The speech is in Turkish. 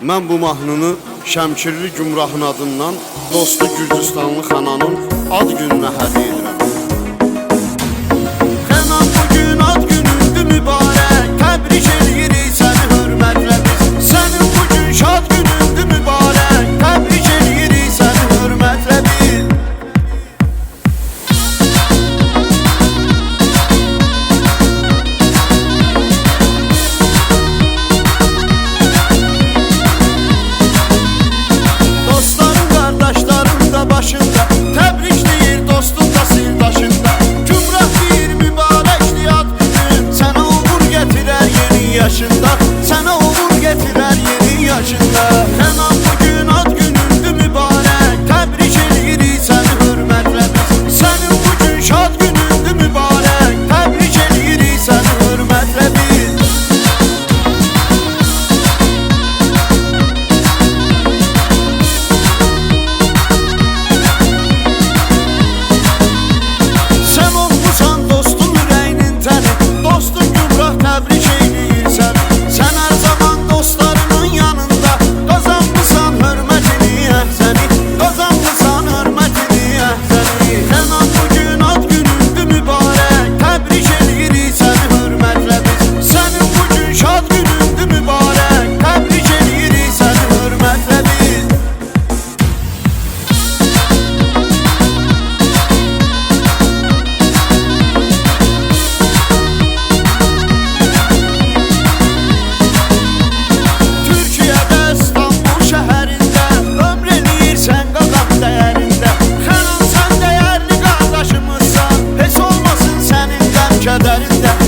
Mən bu mahnını Şəmkirli Gümrahın adından dostu Gürcüstanlı xananın ad gününə hədiyyə edirəm. Da sirdaşında Gümrah bir mübarəkli ad günün Sənə uğur gətirər yeni yaşında. Sənə uğur gətirər yeni yaşında is that